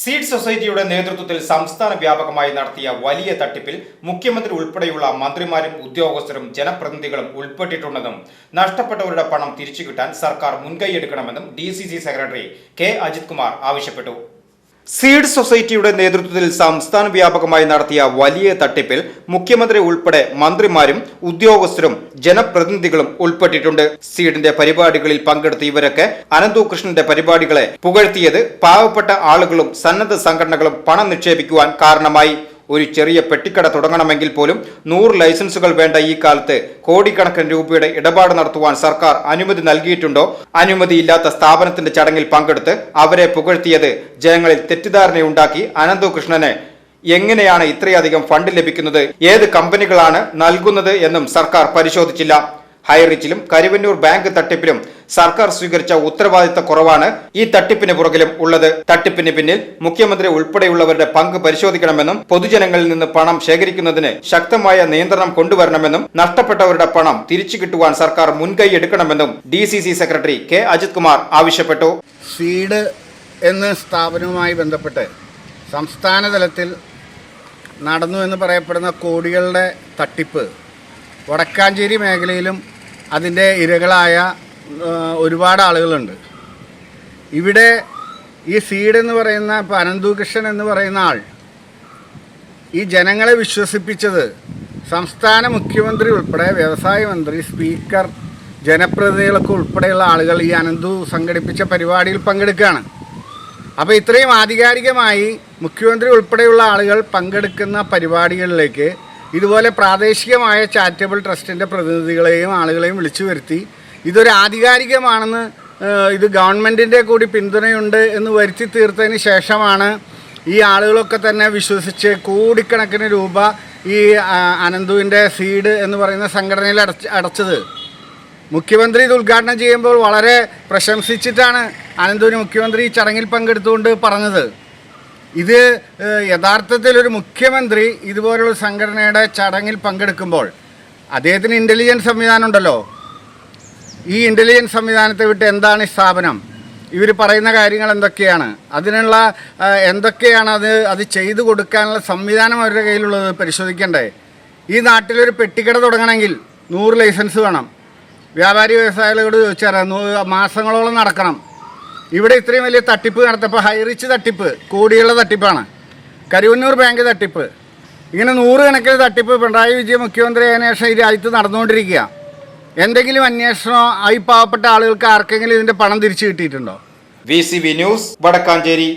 Seed സൊസൈറ്റിയുടെ നേതൃത്വത്തിൽ സംസ്ഥാന വ്യാപകമായി നടത്തിയ വലിയ തട്ടിപ്പിൽ മുഖ്യമന്ത്രി ഉൾപ്പെടെയുള്ള മന്ത്രിമാരും ഉദ്യോഗസ്ഥരും ജനപ്രതിനിധികളും ഉൾപ്പെട്ടിട്ടുണ്ടെന്നും നഷ്ടപ്പെട്ടവരുടെ പണം തിരിച്ചു കിട്ടാൻ സർക്കാർ മുൻകൈയെടുക്കണമെന്നും D secretary K Ajith Kumar ആവശ്യപ്പെട്ടു. സീഡ് സൊസൈറ്റിയുടെ നേതൃത്വത്തിൽ സംസ്ഥാന വ്യാപകമായി നടത്തിയ വലിയ തട്ടിപ്പിൽ മുഖ്യമന്ത്രി ഉൾപ്പെടെ മന്ത്രിമാരും ഉദ്യോഗസ്ഥരും ജനപ്രതിനിധികളും ഉൾപ്പെട്ടിട്ടുണ്ട്. സീഡിന്റെ പരിപാടികളിൽ പങ്കെടുത്ത ഇവരൊക്കെ അനന്തുകൃഷ്ണന്റെ പരിപാടികളെ പുകഴ്ത്തിയത് പാവപ്പെട്ട ആളുകളും സന്നദ്ധ സംഘടനകളും പണം നിക്ഷേപിക്കുവാൻ കാരണമായി. ഒരു ചെറിയ പെട്ടിക്കട തുടങ്ങണമെങ്കിൽ പോലും നൂറ് ലൈസൻസുകൾ വേണ്ട ഈ കാലത്ത് കോടിക്കണക്കിന് രൂപയുടെ ഇടപാട് നടത്തുവാൻ സർക്കാർ അനുമതി നൽകിയിട്ടുണ്ടോ? അനുമതിയില്ലാത്ത സ്ഥാപനത്തിന്റെ ചടങ്ങിൽ പങ്കെടുത്ത് അവരെ പുകഴ്ത്തിയത് ജനങ്ങളിൽ തെറ്റിദ്ധാരണയുണ്ടാക്കി അനന്തു കൃഷ്ണനെ എങ്ങനെയാണ് ഇത്രയധികം ഫണ്ട് ലഭിക്കുന്നത്? ഏത് കമ്പനികളാണ് നൽകുന്നത് എന്നും സർക്കാർ പരിശോധിച്ചില്ല. ഹൈറിച്ചിലും കരുവന്നൂർ ബാങ്ക് തട്ടിപ്പിലും സർക്കാർ സ്വീകരിച്ച ഉത്തരവാദിത്ത കുറവാണ് ഈ തട്ടിപ്പിന് പുറകിലും ഉള്ളത്. തട്ടിപ്പിന് പിന്നിൽ മുഖ്യമന്ത്രി ഉൾപ്പെടെയുള്ളവരുടെ പങ്ക് പരിശോധിക്കണമെന്നും പൊതുജനങ്ങളിൽ നിന്ന് പണം ശേഖരിക്കുന്നതിന് ശക്തമായ നിയന്ത്രണം കൊണ്ടുവരണമെന്നും നഷ്ടപ്പെട്ടവരുടെ പണം തിരിച്ചു കിട്ടുവാൻ സർക്കാർ മുൻകൈ എടുക്കണമെന്നും D secretary K Ajith Kumar ആവശ്യപ്പെട്ടു. സീഡ് എന്ന സ്ഥാപനവുമായി ബന്ധപ്പെട്ട് സംസ്ഥാന തലത്തിൽ നടന്നു എന്ന് പറയപ്പെടുന്ന കോടികളുടെ തട്ടിപ്പ് വടക്കാഞ്ചേരി മേഖലയിലും അതിന്റെ ഇരകളായ ഒരുപാട് ആളുകളുണ്ട്. ഇവിടെ ഈ സീഡ് എന്ന് പറയുന്ന ഇപ്പോൾ അനന്തുകൃഷ്ണൻ എന്ന് പറയുന്ന ആൾ ഈ ജനങ്ങളെ വിശ്വസിപ്പിച്ചത് സംസ്ഥാന മുഖ്യമന്ത്രി ഉൾപ്പെടെ വ്യവസായ മന്ത്രി സ്പീക്കർ ജനപ്രതിനിധികളൊക്കെ ഉൾപ്പെടെയുള്ള ആളുകൾ ഈ അനന്തു സംഘടിപ്പിച്ച പരിപാടിയിൽ പങ്കെടുക്കുകയാണ്. അപ്പോൾ ഇത്രയും ആധികാരികമായി മുഖ്യമന്ത്രി ഉൾപ്പെടെയുള്ള ആളുകൾ പങ്കെടുക്കുന്ന പരിപാടികളിലേക്ക് ഇതുപോലെ പ്രാദേശികമായ ചാരിറ്റബിൾ ട്രസ്റ്റിന്റെ പ്രതിനിധികളെയും ആളുകളെയും വിളിച്ചു വരുത്തി ഇതൊരു ആധികാരികമാണെന്ന് ഇത് ഗവൺമെന്റിന്റെ കൂടി പിന്തുണയുണ്ട് എന്ന് വരുത്തി തീർത്തതിന് ശേഷമാണ് ഈ ആളുകളൊക്കെ തന്നെ വിശ്വസിച്ച് കോടിക്കണക്കിന് രൂപ ഈ അനന്തുവിന്റെ സീഡ് എന്ന് പറയുന്ന സംഘടനയിൽ അടച്ച് അടച്ചത്. മുഖ്യമന്ത്രി ഇത് ഉദ്ഘാടനം ചെയ്യുമ്പോൾ വളരെ പ്രശംസിച്ചിട്ടാണ് അനന്തുവിന് മുഖ്യമന്ത്രി ഈ ചടങ്ങിൽ പങ്കെടുത്തുകൊണ്ട് പറഞ്ഞത്. ഇത് യഥാർത്ഥത്തിൽ ഒരു മുഖ്യമന്ത്രി ഇതുപോലുള്ള സംഘടനയുടെ ചടങ്ങിൽ പങ്കെടുക്കുമ്പോൾ അദ്ദേഹത്തിന് ഇന്റലിജൻസ് സംവിധാനം ഉണ്ടല്ലോ. ഈ ഇന്റലിജൻസ് സംവിധാനത്തെ വിട്ട് എന്താണ് ഈ സ്ഥാപനം? ഇവർ പറയുന്ന കാര്യങ്ങൾ എന്തൊക്കെയാണ്? അതിനുള്ള എന്തൊക്കെയാണ് അത് അത് ചെയ്തു കൊടുക്കാനുള്ള സംവിധാനം അവരുടെ കയ്യിലുള്ളത് പരിശോധിക്കണ്ടേ? ഈ നാട്ടിലൊരു പെട്ടിക്കട തുടങ്ങണമെങ്കിൽ നൂറ് ലൈസൻസ് വേണം. വ്യാപാരി വ്യവസായികളോട് ചോദിച്ചാൽ മാസങ്ങളോളം നടക്കണം. ഇവിടെ ഇത്രയും വലിയ തട്ടിപ്പ് നടത്തപ്പോൾ ഹൈറിച്ച് തട്ടിപ്പ് കോടിയുള്ള തട്ടിപ്പാണ്. കരുവന്നൂർ ബാങ്ക് തട്ടിപ്പ്. ഇങ്ങനെ നൂറുകണക്കിന് തട്ടിപ്പ് പിണറായി വിജയൻ മുഖ്യമന്ത്രി അതിനുശേഷം ഈ രാജ്യത്ത് നടന്നുകൊണ്ടിരിക്കുക എന്തെങ്കിലും അന്വേഷണമോ ഈ പാവപ്പെട്ട ആളുകൾക്ക് ആർക്കെങ്കിലും ഇതിന്റെ പണം തിരിച്ചു കിട്ടിയിട്ടുണ്ടോ? V news Vadakkanchery.